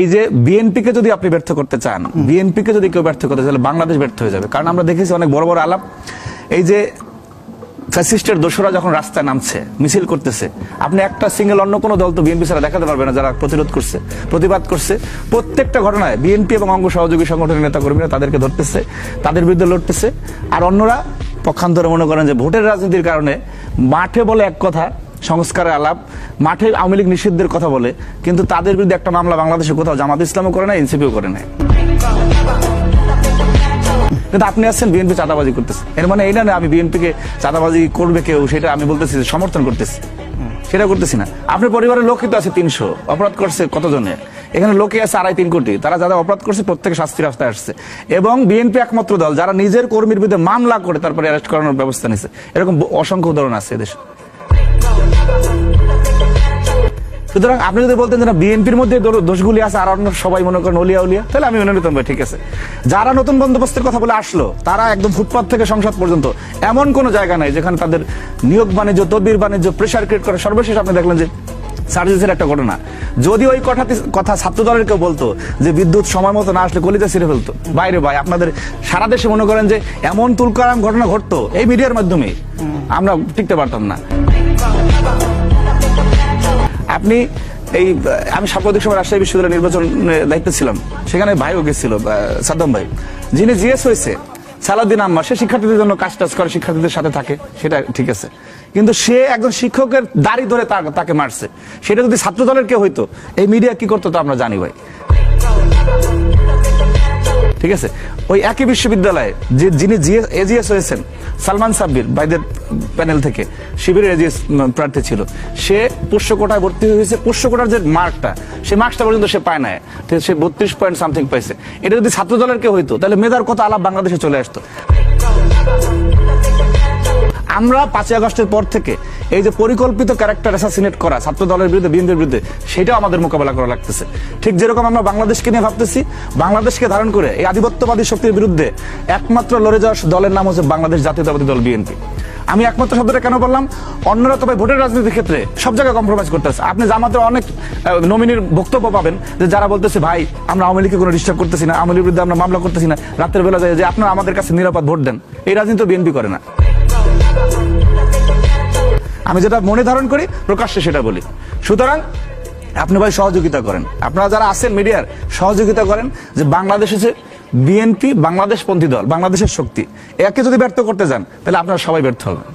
এই যে বিএনপিকে যদি আপনি ব্যর্থ করতে চান বিএনপিকে যদি কেউ ব্যর্থ করতে চান বাংলাদেশ ব্যর্থ হয়ে যাবে। কারণ আমরা দেখেছি অনেক বড় বড় আলাপ। এই যে ফ্যাসিস্টের দোষরা যখন রাস্তায় নামছে, মিছিল করতেছে, আপনি একটা সিঙ্গেল অন্য কোনো দল তো বিএনপি ছাড়া দেখাতে পারবে না যারা প্রতিরোধ করছে, প্রতিবাদ করছে। প্রত্যেকটা ঘটনায় বিএনপি এবং অঙ্গ সহযোগী সংগঠনের নেতা কর্মীরা তাদেরকে ধরতেছে, তাদের বিরুদ্ধে লড়তেছে। আর অন্যরা পক্ষান্তরে মনে করেন যে ভোটের রাজনীতির কারণে মাঠে বলে এক কথা সংস্কারের আলাপ, মাঠে আওয়ামী লীগ নিষিদ্ধের কথা বলে, কিন্তু তাদের বিরুদ্ধে একটা মামলা বাংলাদেশে কোথাও জামাত ইসলামও করে না এনসিপিও করে না কিন্তু আপনি আসছেন, বিএনপি চাঁদাবাজি করতেছে। এর মানে এই না আমি বিএনপিকে চাঁদাবাজি করবে কেউ, সেটা আমি বলতেছি সমর্থন করতেছি। সেটা করতেছি না। আপনার পরিবারের লোকই তো আছে তিনশো, অপরাধ করছে কতজনে? এখানে লোকে আছে আড়াই তিন কোটি। তারা যারা অপরাধ করছে, প্রত্যেকে শাস্তি রাস্তায় আসছে। এবং বিএনপি একমাত্র দল, যারা নিজের কর্মীর বিরুদ্ধে মামলা করে তারপরে অ্যারেস্ট করানোর ব্যবস্থা নিছে। এরকম অসংখ্য উদাহরণ আছে এদেশে সুতরাং আপনি যদি বলতেন যে বিএনপির মধ্যে দোষগুলি আছে, আর অন্য সবাই মনে করেন অলিয়া উলিয়া, তাহলে আমি মেনে নিতাম ঠিক আছে। যারা নতুন বন্দোবস্তের কথা বলে আসলো, তারা একদম ফুটপাথ থেকে সংসদ পর্যন্ত, এমন কোন জায়গা নাই যেখানে তাদের নিয়োগ বাণিজ্য, তদবির বাণিজ্য প্রেশার ক্রিয়েট করে সর্বশেষ আপনি দেখলেন যে সার্জিসের একটা ঘটনা। যদি ওই কথা কথা ছাত্র দলের কেউ বলতো যে বিদ্যুৎ সময় মতো না আসলে কলিজা ছিঁড়ে ফেলতো বাইরে ভাই, আপনাদের সারা দেশে মনে করেন যে এমন তুলকারাম ঘটনা ঘটতো এই মিডিয়ার মাধ্যমে, আমরা টিকতে পারতাম না। আপনি এই, আমি সাম্প্রতিক সময় রাজশাহী বিশ্ববিদ্যালয় নির্বাচন দায়িত্ব ছিলাম। সেখানে ভাইও গেছিল সাদ্দাম ভাই। যিনি জিএস হয়েছে সালাদিন আম্মা, সে শিক্ষার্থীদের জন্য কাজ টাজ করে, শিক্ষার্থীদের সাথে থাকে, সেটা ঠিক আছে। কিন্তু সে একজন শিক্ষকের দাড়ি ধরে তাকে মারছে। সেটা যদি ছাত্র দলের কেউ হইতো, এই মিডিয়া কি করতো তো আমরা জানি ভাই। ঠিক আছে? ওই একই বিশ্ববিদ্যালয়ে যে যিনি এজিএস হয়েছেন, সালমান সাব্বির, বাইদের প্যানেল থেকে, শিবিরের এজিএস প্রার্থী ছিল। সে পোষ্য কোটায় ভর্তি হয়েছে। পোষ্য কোটার যে মার্কটা, সে মার্কসটা পর্যন্ত সে পায় না সে বত্রিশ পয়েন্ট সামথিং পাইছে। এটা যদি ছাত্র দলের কেউ হইতো, তাহলে মেধার কথা আলাপ বাংলাদেশে চলে আসতো। আমরা পাঁচই আগস্টের পর থেকে এই যে পরিকল্পিত ক্যারেক্টার অ্যাসাসিনেট করা, ছাত্র দলের বিরুদ্ধে, বিএনপির বিরুদ্ধে, সেটাও আমাদের মোকাবেলা করা লাগতেছে। ঠিক যেরকম আমরা বাংলাদেশকে নিয়ে ভাবতেছি, বাংলাদেশকে ধারণ করে এই আধিপত্যবাদী শক্তির বিরুদ্ধে একমাত্র লড়ে যাওয়া দলের নাম হচ্ছে বাংলাদেশ জাতীয়তাবাদী দল বিএনপি। আমি একমাত্র শব্দটা কেন বললাম? অন্যরা তবে ভোটের রাজনীতির ক্ষেত্রে সব জায়গায় কম্প্রোমাইজ করতেছে। আপনি জামাতের অনেক নমিনির বক্তব্য পাবেন যে যারা বলতেছে, ভাই, আমরা আওয়ামী লীগকে কোনো ডিস্টার্ব করতেছি না, আওয়ামী লীগের বিরুদ্ধে আমরা মামলা করতেছি না। রাতের বেলা যায় যে, আপনারা আমাদের কাছে নিরাপদ ভোট দেন। এই রাজনীতি বিএনপি করে না। আমি যেটা মনে ধারণ করি, প্রকাশ্যে সেটা বলি। সুতরাং, আপনি ভাই সহযোগিতা করেন। আপনারা যারা আছেন মিডিয়ার, সহযোগিতা করেন যে বাংলাদেশ হচ্ছে বিএনপি বাংলাদেশ পন্থী দল, বাংলাদেশের শক্তি, একে যদি ব্যর্থ করতে যান, তাহলে আপনারা সবাই ব্যর্থ হবেন।